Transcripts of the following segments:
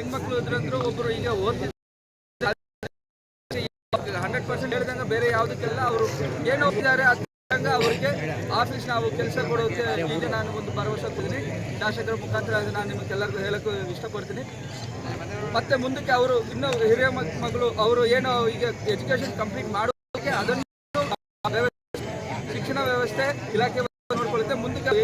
ಹೆಣ್ಮಕ್ಳು ಇದ್ರಂದ್ರು ಒಬ್ರು ಈಗ ಓದ್ತಿದ್ದಾರೆ. ಹಂಡ್ರೆಡ್ ಪರ್ಸೆಂಟ್ ಹೇಳ್ದಂಗೆ ಬೇರೆ ಯಾವುದಕ್ಕೆಲ್ಲ ಅವರು ಏನು ಹೋಗ್ತಿದ್ದಾರೆ ಅದಂಗ ಅವರಿಗೆ ಆಫೀಸ್ ನಾವು ಕೆಲಸ ಕೊಡೋಕೆ ಈಗ ನಾನು ಒಂದು ಭರವಸೆ ಕೊಡ್ತೀನಿ. ಶಾಸಕರ ಮುಖಾಂತರ ನಾನು ನಿಮಗೆಲ್ಲರಿಗೂ ಹೇಳಕ್ಕೆ ಇಷ್ಟಪಡ್ತೀನಿ. ಮತ್ತೆ ಮುಂದಕ್ಕೆ ಅವರು ಇನ್ನೂ ಹಿರಿಯ ಮಗಳು ಅವರು ಏನು ಈಗ ಎಜುಕೇಶನ್ ಕಂಪ್ಲೀಟ್ ಮಾಡೋದಕ್ಕೆ ಅದನ್ನು ಶಿಕ್ಷಣ ವ್ಯವಸ್ಥೆ, ಇಲಾಖೆ ನೋಡ್ಕೊಳ್ಳುತ್ತೆ ಮುಂದಕ್ಕೆ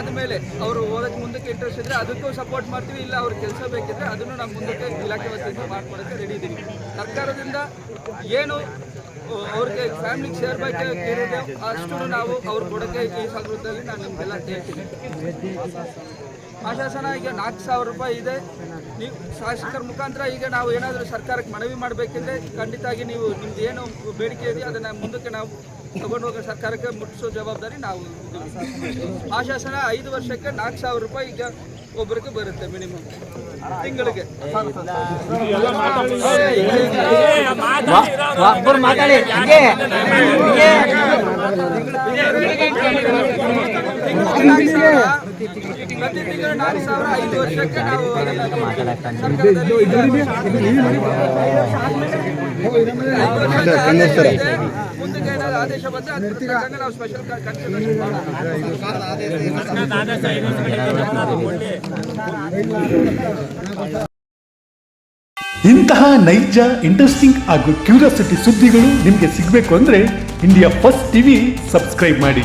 ಆದಮೇಲೆ ಅವರು ಓದಕ್ಕೆ ಮುಂದಕ್ಕೆ ಇಂಟ್ರೆಸ್ಟ್ ಇದ್ರೆ ಅದಕ್ಕೂ ಸಪೋರ್ಟ್ ಮಾಡ್ತೀವಿ, ಇಲ್ಲ ಅವ್ರ ಕೆಲಸ ಬೇಕಿದ್ರೆ ಅದನ್ನು ನಾವು ಮುಂದಕ್ಕೆ ಇಲಾಖೆ ವತಿಯಿಂದ ಮಾಡ್ಕೊಳಕ್ಕೆ ರೆಡಿ ಇದ್ದೀವಿ ಸರ್ಕಾರದಿಂದ ಏನು ಅವ್ರಿಗೆ ಫ್ಯಾಮಿಲಿಗೆ ಸೇರ್ಬೇಕು ಏನಿದೆ ಅಷ್ಟು ನಾವು ಅವ್ರು ಕೊಡೋಕ್ಕೆ ಈ ಸಂದರ್ಭದಲ್ಲಿ ನಾನು ನಿಮಗೆಲ್ಲ ಹೇಳ್ತೀನಿ. ಆಶಾಸನ ಈಗ ನಾಲ್ಕು ಸಾವಿರ ರೂಪಾಯಿ ಇದೆ. ನೀವು ಶಾಸಕರ ಮುಖಾಂತರ ಈಗ ನಾವು ಏನಾದರೂ ಸರ್ಕಾರಕ್ಕೆ ಮನವಿ ಮಾಡಬೇಕಿದ್ರೆ ಖಂಡಿತವಾಗಿ ನೀವು ನಿಮ್ದು ಏನು ಬೇಡಿಕೆ ಇದೆಯೋ ಅದನ್ನು ಮುಂದಕ್ಕೆ ನಾವು ತಗೊಂಡು ಹೋಗೋ ಸರ್ಕಾರಕ್ಕೆ ಮುಟ್ಟಿಸೋ ಜವಾಬ್ದಾರಿ ನಾವು. ಆಶಾಸನ ಐದು ವರ್ಷಕ್ಕೆ ನಾಲ್ಕು ಸಾವಿರ ರೂಪಾಯಿ ಈಗ ಒಬ್ಬರಿಗೆ ಬರುತ್ತೆ ಮಿನಿಮಮ್. ತಿಂಗಳಿಗೆ. ಮಾತಾಡಿ ಇಂತಹ ನೈಜ ಇಂಟ್ರೆಸ್ಟಿಂಗ್ ಹಾಗೂ ಕ್ಯೂರಿಯಾಸಿಟಿ ಸುದ್ದಿಗಳು ನಿಮಗೆ ಸಿಗಬೇಕು ಅಂದ್ರೆ ಇಂಡಿಯಾ ಫಸ್ಟ್ ಟಿವಿ ಸಬ್ಸ್ಕ್ರೈಬ್ ಮಾಡಿ.